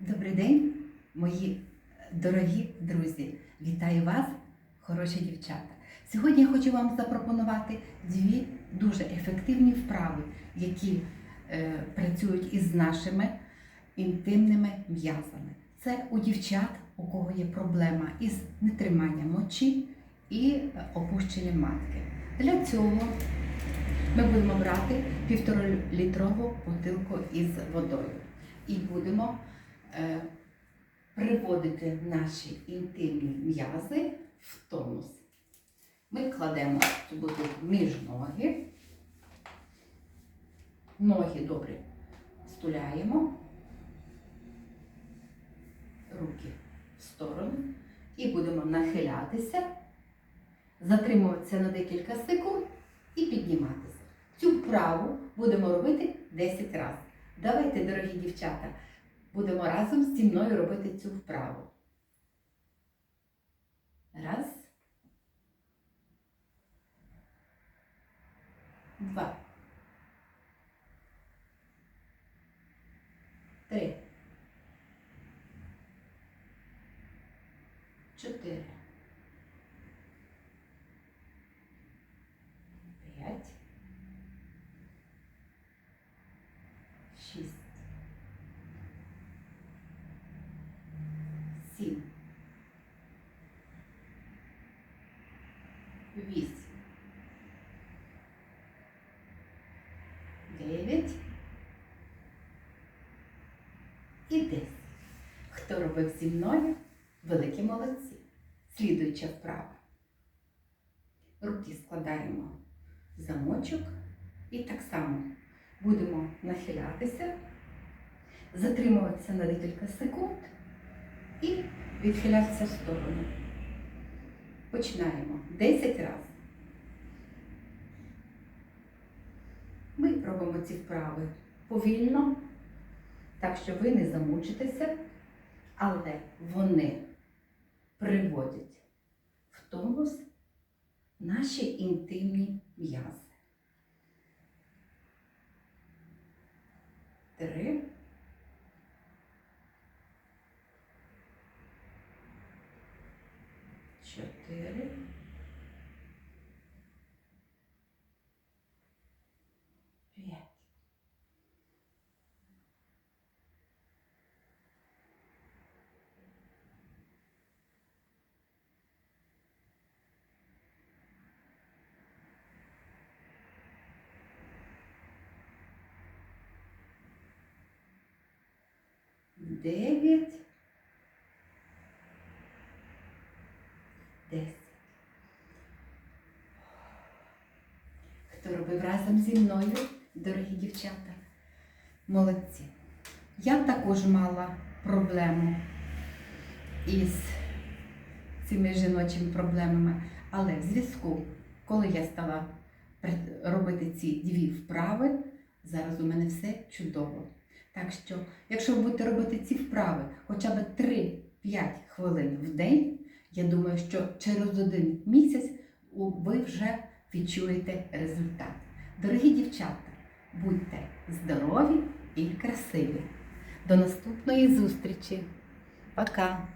Добрий день, мої дорогі друзі! Вітаю вас, хороші дівчата! Сьогодні я хочу вам запропонувати дві дуже ефективні вправи, які е, працюють із нашими інтимними м'язами. Це у дівчат, у кого є проблема із нетриманням мочі і опущенням матки. Для цього ми будемо брати півторалітрову бутилку із водою і будемо приводити наші інтимні м'язи в тонус. Ми кладемо цю бутилку між ноги, ноги добре стуляємо, руки в сторону і будемо нахилятися, затримуватися на декілька секунд і підніматися. Цю вправу будемо робити 10 разів. Давайте, дорогі дівчата, будемо разом зі мною робити цю вправу. Раз. Два. Три. Чотири. П'ять. Шість. 8, 9 і 10. Хто робив зі мною великі молодці, слідуюча вправа. Руки складаємо замочок і так само будемо нахилятися, затримуватися на декілька секунд і відхилятися в сторону. Починаємо 10 разів. Ми робимо ці вправи повільно, так що ви не замучитеся, але вони приводять в тонус наші інтимні м'язи. Чотири. П'ять. Дев'ять. Хто робив разом зі мною, дорогі дівчата? Молодці. Я також мала проблему із цими жіночими проблемами, але в зв'язку, коли я стала робити ці дві вправи, зараз у мене все чудово. Так що, якщо ви будете робити ці вправи хоча б 3-5 хвилин в день, я думаю, що через один місяць ви вже відчуєте результат. Дорогі дівчата, будьте здорові і красиві. До наступної зустрічі. Пока!